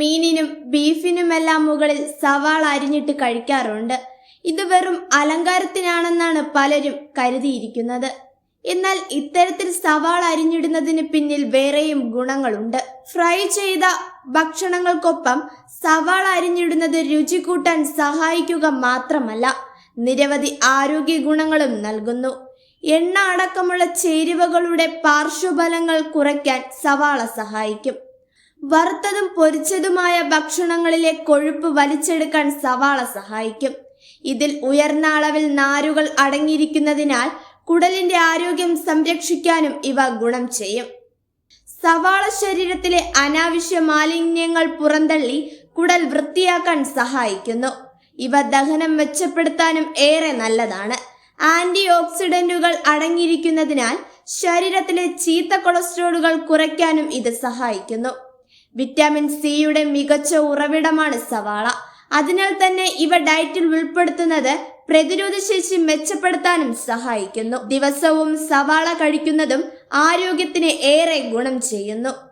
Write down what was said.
മീനിനും ബീഫിനുമെല്ലാം മുകളിൽ സവാള അരിഞ്ഞിട്ട് കഴിക്കാറുണ്ട്. ഇത് വെറും അലങ്കാരത്തിനാണെന്നാണ് പലരും കരുതിയിരിക്കുന്നത്. എന്നാൽ ഇത്തരത്തിൽ സവാള അരിഞ്ഞിടുന്നതിന് പിന്നിൽ വേറെയും ഗുണങ്ങളുണ്ട്. ഫ്രൈ ചെയ്ത ഭക്ഷണങ്ങൾക്കൊപ്പം സവാള അരിഞ്ഞിടുന്നത് രുചി കൂട്ടാൻ സഹായിക്കുക മാത്രമല്ല നിരവധി ആരോഗ്യ ഗുണങ്ങളും നൽകുന്നു. എണ്ണ അടക്കമുള്ള ചേരുവകളുടെ പാർശ്വഫലങ്ങൾ കുറയ്ക്കാൻ സവാള സഹായിക്കും. വറുത്തതും പൊരിച്ചതുമായ ഭക്ഷണങ്ങളിലെ കൊഴുപ്പ് വലിച്ചെടുക്കാൻ സവാള സഹായിക്കും. ഇതിൽ ഉയർന്ന അളവിൽ നാരുകൾ അടങ്ങിയിരിക്കുന്നതിനാൽ കുടലിന്റെ ആരോഗ്യം സംരക്ഷിക്കാനും ഇവ ഗുണം ചെയ്യും. സവാള ശരീരത്തിലെ അനാവശ്യ മാലിന്യങ്ങൾ പുറന്തള്ളി കുടൽ വൃത്തിയാക്കാൻ സഹായിക്കുന്നു. ഇവ ദഹനം മെച്ചപ്പെടുത്താനും ഏറെ നല്ലതാണ്. ആന്റി ഓക്സിഡന്റുകൾ അടങ്ങിയിരിക്കുന്നതിനാൽ ശരീരത്തിലെ ചീത്ത കൊളസ്ട്രോളുകൾ കുറയ്ക്കാനും ഇത് സഹായിക്കുന്നു. വിറ്റാമിൻ സിയുടെ മികച്ച ഉറവിടമാണ് സവാള. അതിനാൽ തന്നെ ഇവ ഡയറ്റിൽ ഉൾപ്പെടുത്തുന്നത് പ്രതിരോധശേഷി മെച്ചപ്പെടുത്താനും സഹായിക്കുന്നു. ദിവസവും സവാള കഴിക്കുന്നതും ആരോഗ്യത്തിന് ഏറെ ഗുണം ചെയ്യുന്നു.